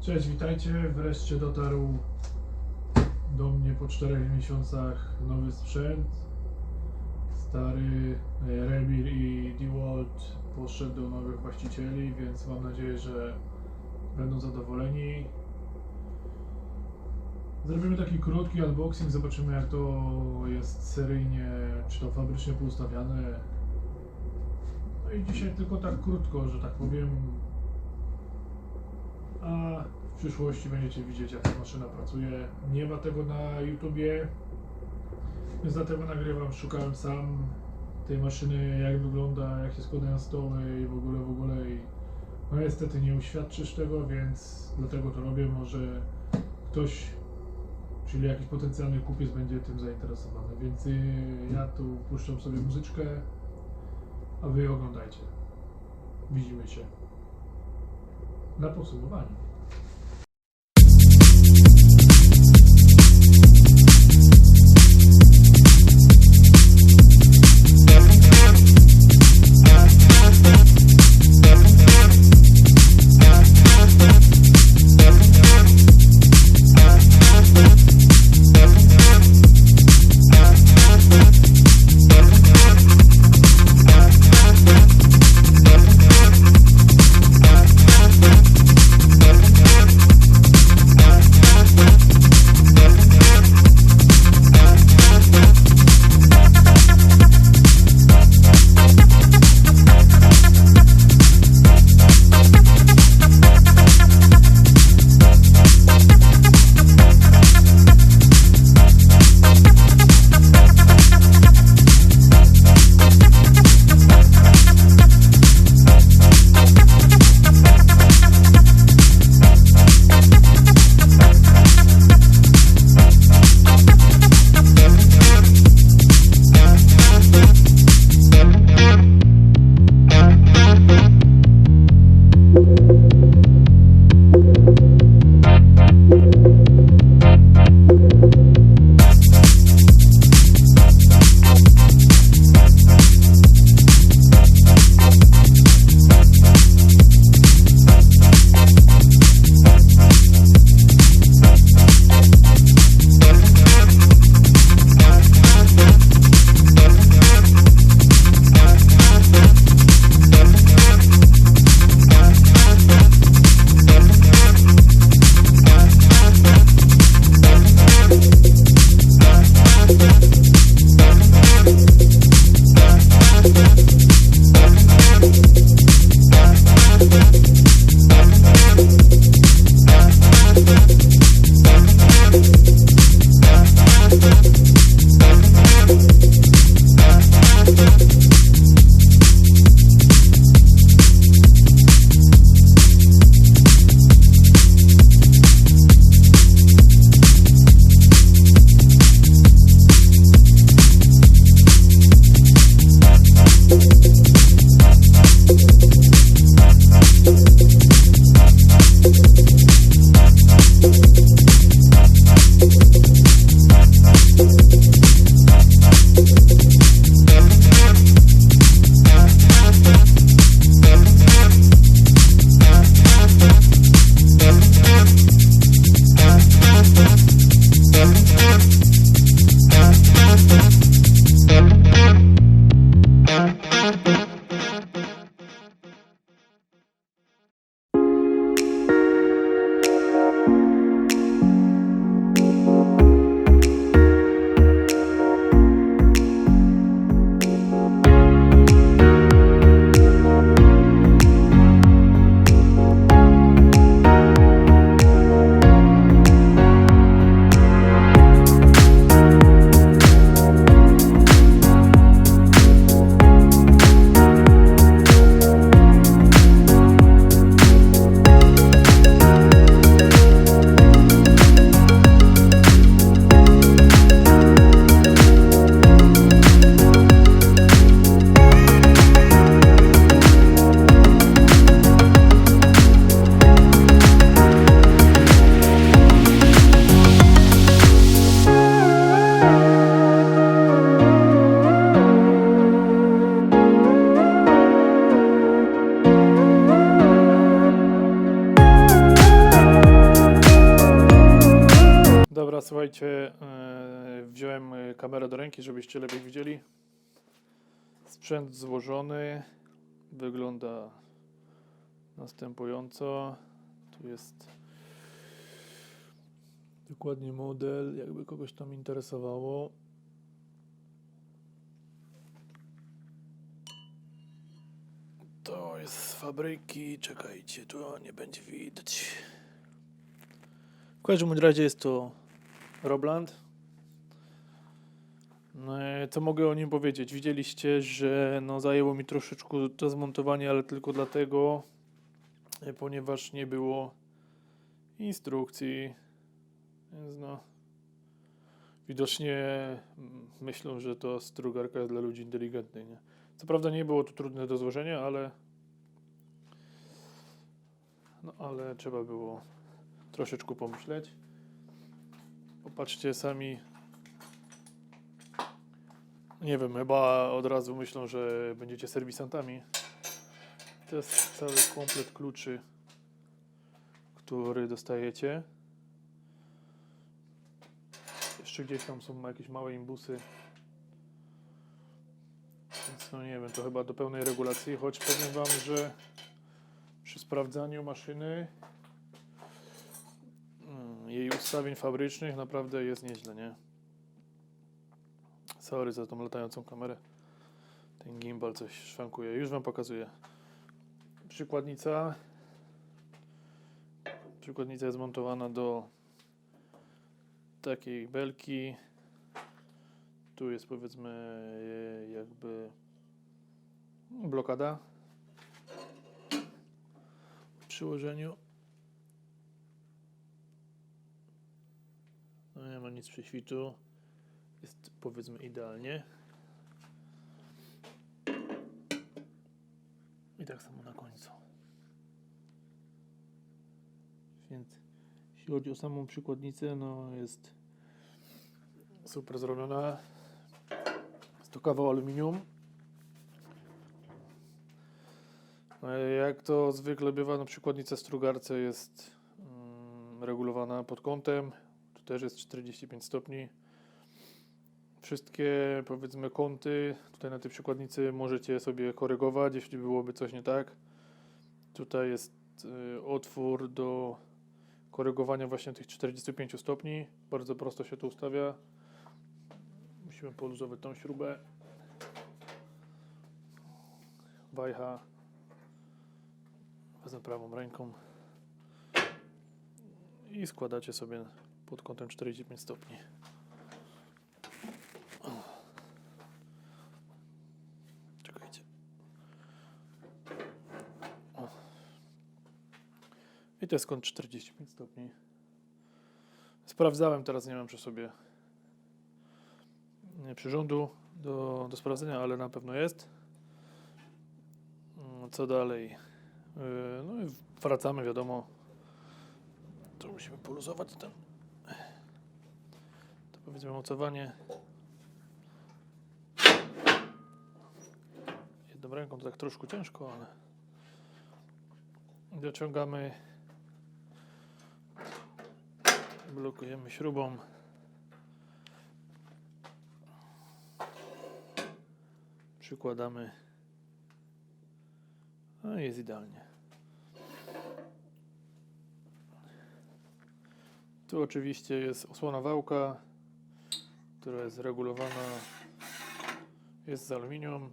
Cześć, witajcie. Wreszcie dotarł do mnie po 4 miesiącach nowy sprzęt. Stary e, Rebir i DeWalt poszedł do nowych właścicieli, więc mam nadzieję, że będą zadowoleni. Zrobimy taki krótki unboxing, zobaczymy jak to jest seryjnie, czy to fabrycznie poustawiane. No i dzisiaj tylko tak krótko, że tak powiem, a w przyszłości będziecie widzieć jak ta maszyna pracuje. Nie ma tego na YouTubie, więc dlatego nagrywam, szukałem sam tej maszyny, jak wygląda, jak się składają stoły i w ogóle, w ogóle. I no niestety nie uświadczysz tego, więc dlatego to robię, może ktoś, czyli jakiś potencjalny kupiec będzie tym zainteresowany, więc y, ja tu puszczam sobie muzyczkę, a wy oglądajcie. Widzimy się na podsumowaniu. Sprzęt złożony wygląda następująco. Tu jest dokładnie model, jakby kogoś tam interesowało. To jest z fabryki, czekajcie, tu nie będzie widać. W każdym razie jest to Robland. No, e, co mogę o nim powiedzieć? Widzieliście, że no, zajęło mi troszeczkę to zmontowanie, ale tylko dlatego, e, ponieważ nie było instrukcji. Więc no. Widocznie mm, myślą, że to strugarka jest dla ludzi inteligentnych. Nie? Co prawda nie było to trudne do złożenia, ale. No ale trzeba było troszeczkę pomyśleć. Popatrzcie sami. Nie wiem, chyba od razu myślą, że będziecie serwisantami. To jest cały komplet kluczy, który dostajecie. Jeszcze gdzieś tam są jakieś małe imbusy. Więc no nie wiem, to chyba do pełnej regulacji, choć powiem Wam, że przy sprawdzaniu maszyny mm, jej ustawień fabrycznych naprawdę jest nieźle, nie? Sorry za tą latającą kamerę. Ten gimbal coś szwankuje. Już Wam pokazuję. Przykładnica. Przykładnica jest montowana do takiej belki. Tu jest powiedzmy jakby blokada w przyłożeniu. No nie ma nic prześwitu. Jest powiedzmy idealnie. I tak samo na końcu. Więc jeśli chodzi o samą przykładnicę, no jest super zrobiona. Jest to kawał aluminium. No, Jak to zwykle bywa, no przykładnica strugarce jest mm, regulowana pod kątem. Tu też jest 45 stopni. Wszystkie powiedzmy kąty tutaj na tej przykładnicy możecie sobie korygować, jeśli byłoby coś nie tak. Tutaj jest y, otwór do korygowania właśnie tych 45 stopni. Bardzo prosto się to ustawia. Musimy poluzować tą śrubę. Wajcha. Wezmę prawą ręką. I składacie sobie pod kątem 45 stopni. Czekajcie. O. I to jest kąt 45 stopni. Sprawdzałem, teraz nie mam przy sobie nie, przyrządu do, do sprawdzenia, ale na pewno jest. Mm, Co dalej? Yy, No i wracamy, wiadomo. Tu musimy poluzować ten. To powiedzmy mocowanie. Jedną ręką to tak troszkę ciężko, ale dociągamy. Blokujemy śrubą. Przykładamy. No jest idealnie. Tu oczywiście jest osłona wałka, która jest regulowana. Jest z aluminium.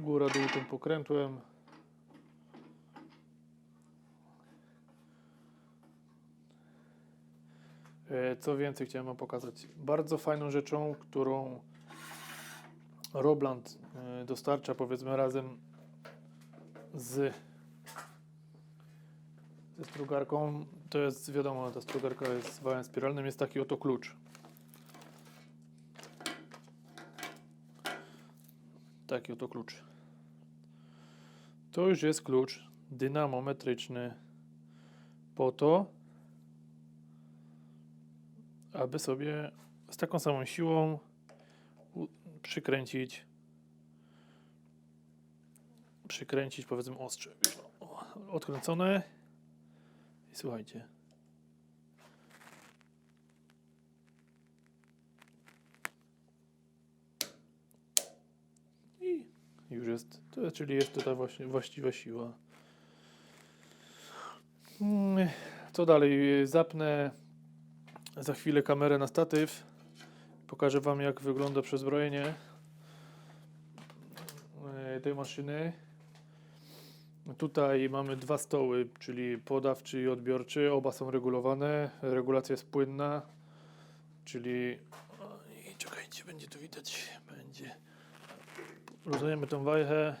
Góra dół tym pokrętłem. Co więcej chciałem Wam pokazać. Bardzo fajną rzeczą, którą Robland e, dostarcza powiedzmy razem z ze strugarką, to jest wiadomo, ta strugarka jest z wałem spiralnym, jest taki oto klucz. Taki oto klucz. To już jest klucz dynamometryczny po to, aby sobie z taką samą siłą przykręcić przykręcić powiedzmy ostrze. Odkręcone i słuchajcie. I już jest, to, czyli jest to ta właśnie, właściwa siła. Mm, co dalej? Zapnę za chwilę kamerę na statyw. Pokażę Wam, jak wygląda przezbrojenie e, tej maszyny. Tutaj mamy dwa stoły, czyli podawczy i odbiorczy. Oba są regulowane. Regulacja jest płynna, czyli. Oj, czekajcie, będzie to widać. Będzie. Luzujemy tą wajchę.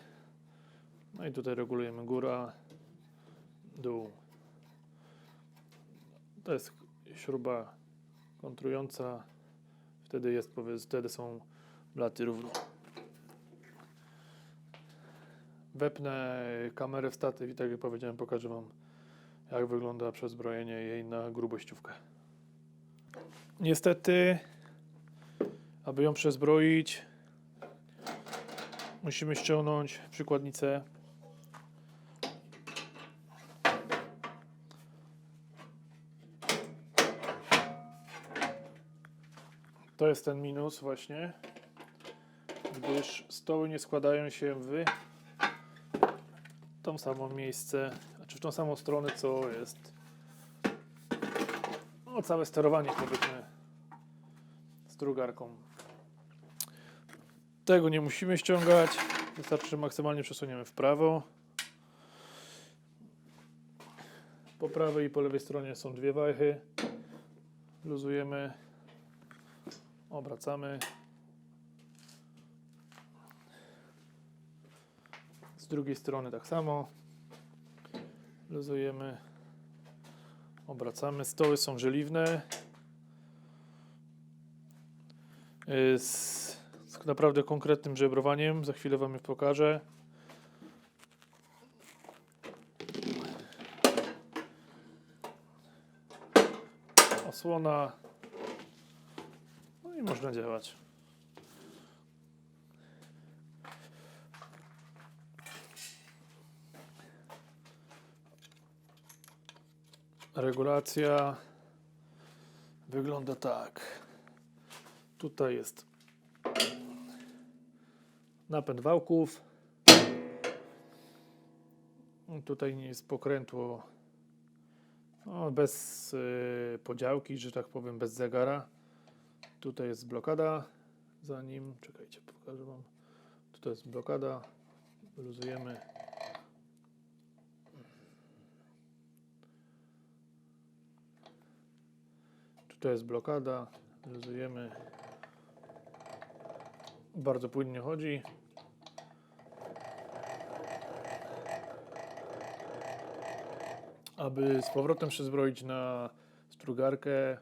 No i tutaj regulujemy góra, dół. To jest śruba kontrująca. Wtedy jest, wtedy są blaty równo. Wepnę kamerę w statyw i tak jak powiedziałem, pokażę Wam jak wygląda przezbrojenie jej na grubościówkę. Niestety, aby ją przezbroić, musimy ściągnąć przykładnicę. To jest ten minus właśnie, gdyż stoły nie składają się w tą samą miejsce, znaczy w tą samą stronę, co jest no, całe sterowanie powiedzmy strugarką. Tego nie musimy ściągać, wystarczy, że maksymalnie przesuniemy w prawo. Po prawej i po lewej stronie są dwie wajchy. Luzujemy, obracamy. Z drugiej strony tak samo. Luzujemy. Obracamy. Stoły są żeliwne. Yy, Z, z naprawdę konkretnym żebrowaniem. Za chwilę Wam je pokażę. Osłona. Można działać. Regulacja wygląda tak. Tutaj jest napęd wałków. Tutaj nie jest pokrętło no, bez y, podziałki, że tak powiem, bez zegara. Tutaj jest blokada. Za nim, czekajcie, pokażę Wam. Tutaj jest blokada. Luzujemy. Tutaj jest blokada. Luzujemy. Bardzo płynnie chodzi. Aby z powrotem przezbroić na strugarkę,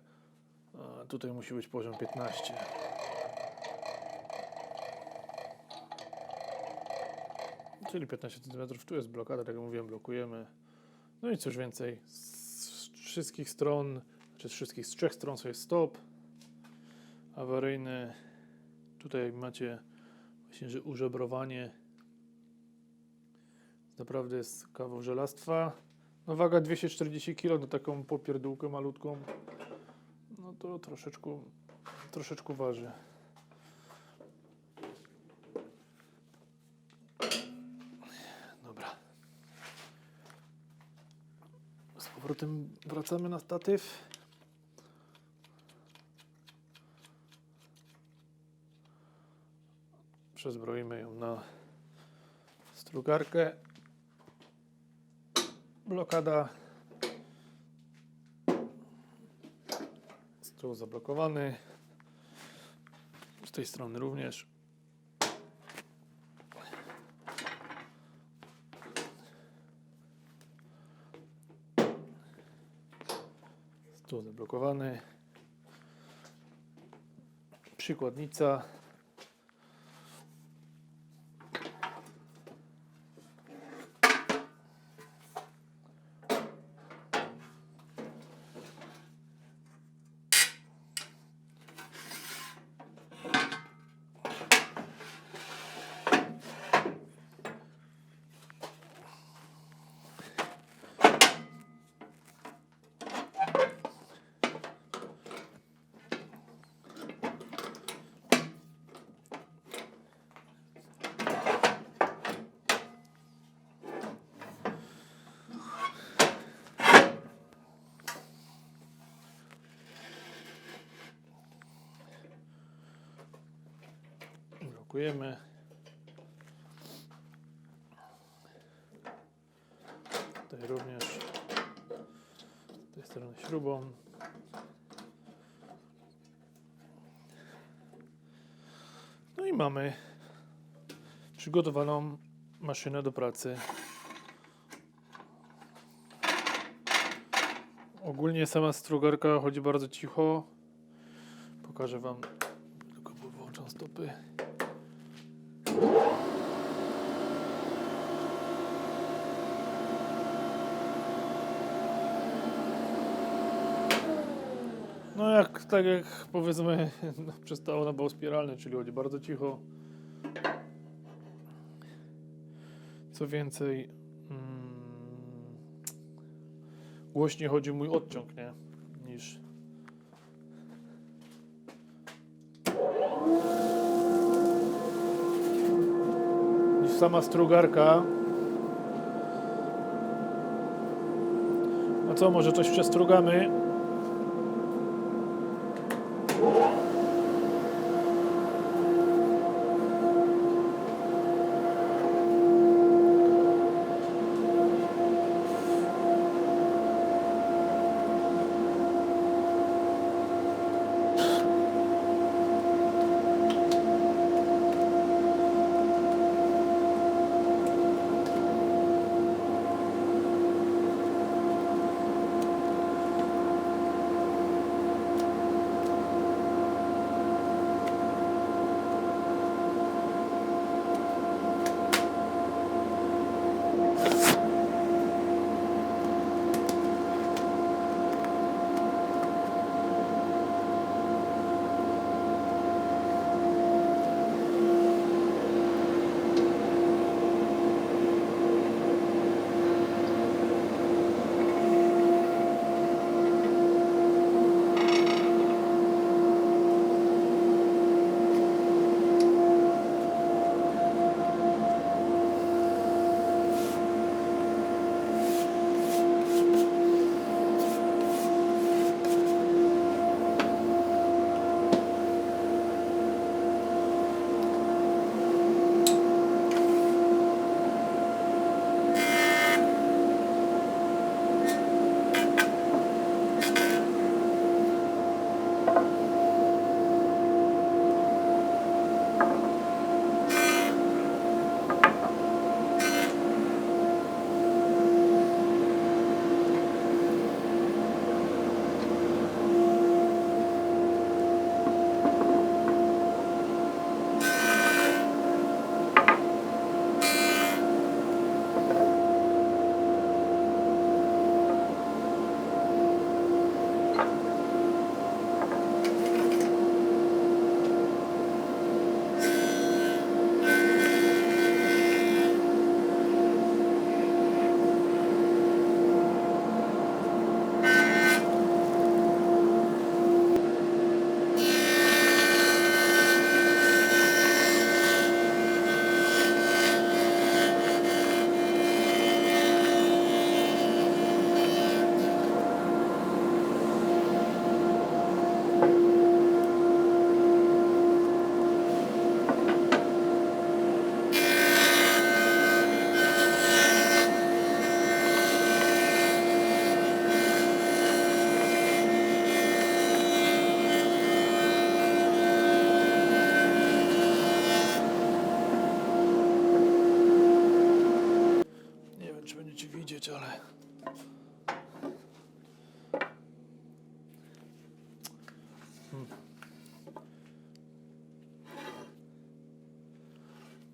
tutaj musi być poziom 15. Czyli 15 cm. Tu jest blokada, tak jak mówiłem, blokujemy. No i cóż więcej. Z wszystkich stron, czy z wszystkich, z trzech stron jest stop. Awaryjny. Tutaj macie właśnie, że użebrowanie. Naprawdę jest kawał żelastwa. No waga 240 kg, no taką popierdółkę malutką. To troszeczkę, troszeczkę waży. Dobra. Z powrotem wracamy na statyw. Przezbroimy ją na strugarkę. Blokada. Tyłu zablokowany. Z tej strony również. Tyłu zablokowany. Przykładnica. Zamontujemy. Tutaj również z tej strony śrubą. No i mamy przygotowaną maszynę do pracy. Ogólnie sama strugarka chodzi bardzo cicho. Pokażę Wam, tylko wyłączam stopy. No jak, tak jak powiedzmy, przestało na bał spiralny, czyli chodzi bardzo cicho. Co więcej, mm, głośniej chodzi mój odciąg, nie? Niż. Sama strugarka. No co, może coś przestrugamy?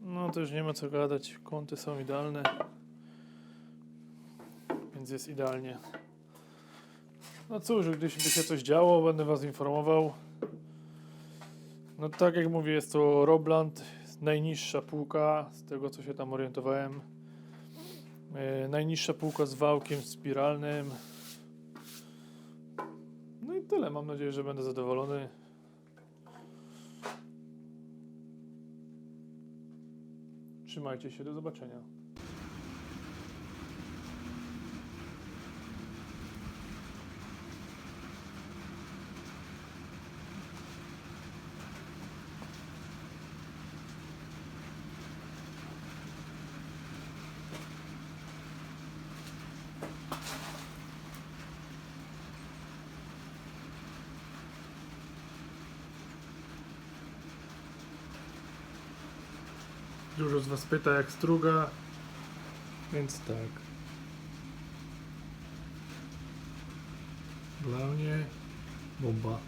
No to już nie ma co gadać. Kąty są idealne. Więc jest idealnie. No cóż, gdyby się coś działo, będę Was informował. No tak jak mówię, jest to Robland, najniższa półka, z tego co się tam orientowałem. E, najniższa półka z wałkiem spiralnym. Tyle. Mam nadzieję, że będę zadowolony. Trzymajcie się, do zobaczenia. Dużo z Was pyta jak struga, więc tak. Dla mnie bomba.